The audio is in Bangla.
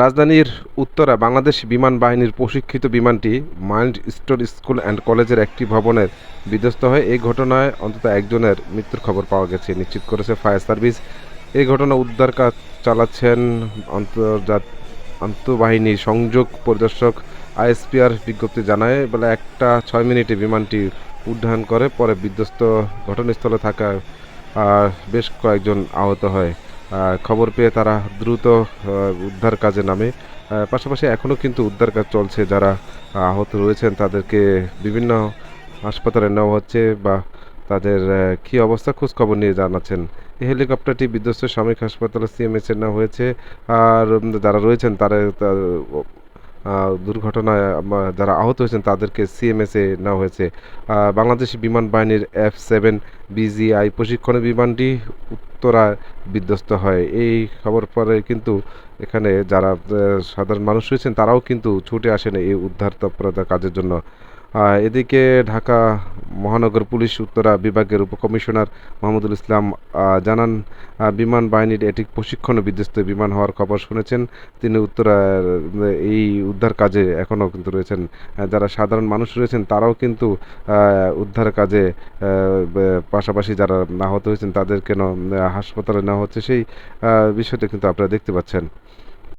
রাজধানীর উত্তরা বাংলাদেশ বিমান বাহিনীর প্রশিক্ষিত বিমানটি মাইন্ড স্টোর স্কুল অ্যান্ড কলেজের একটি ভবনের বিধ্বস্ত হয় এই ঘটনায় অন্তত একজনের মৃত্যুর খবর পাওয়া গেছে, নিশ্চিত করেছে ফায়ার সার্ভিস। এই ঘটনা উদ্ধার কাজ চালাচ্ছেন আন্তর্জাত আন্তঃবাহিনী সংযোগ পরিদর্শক আইএসপিআর বিজ্ঞপ্তি জানায় বেলা একটা ছয় মিনিটে বিমানটি উড্ডয়ন করে, পরে বিধ্বস্ত ঘটনাস্থলে থাকা বেশ কয়েকজন আহত হয়। খবর পেয়ে তারা দ্রুত উদ্ধার কাজে নামে। পাশাপাশি এখনও কিন্তু উদ্ধার কাজ চলছে। যারা আহত রয়েছেন তাদেরকে বিভিন্ন হাসপাতালে নেওয়া হচ্ছে বা তাদের কী অবস্থা খোঁজ খবর নিয়ে জানাচ্ছেন। এই হেলিকপ্টারটি বিধ্বস্ত সামরিক হাসপাতালে সিএমএসে নেওয়া হয়েছে। আর যারা রয়েছেন তারা দুর্ঘটনায় যারা আহত হয়েছেন তাদেরকে সিএমএসে নেওয়া হয়েছে। বাংলাদেশ বিমান বাহিনীর এফ সেভেন বিজিআই প্রশিক্ষণ বিমানটি উত্তরায় বিধ্বস্ত হয়। এই খবর পরে কিন্তু এখানে যারা সাধারণ মানুষ রয়েছেন, তারাও কিন্তু ছুটে আসেন এই উদ্ধার তৎপরতা কাজের জন্য। এদিকে ঢাকা মহানগর পুলিশ উত্তরা বিভাগের উপকমিশনার মাহমুদুল ইসলাম জানান বিমান বাহিনীর এটি প্রশিক্ষণ বিধ্বস্ত বিমান হওয়ার খবর শুনেছেন। তিনি উত্তরার এই উদ্ধার কাজে এখনও কিন্তু রয়েছেন। যারা সাধারণ মানুষ রয়েছেন, তারাও কিন্তু উদ্ধার কাজে পাশাপাশি যারা আহত হয়েছেন, তাদেরকে ন- হাসপাতালে নেওয়া হচ্ছে। সেই বিষয়টা কিন্তু আপনারা দেখতে পাচ্ছেন।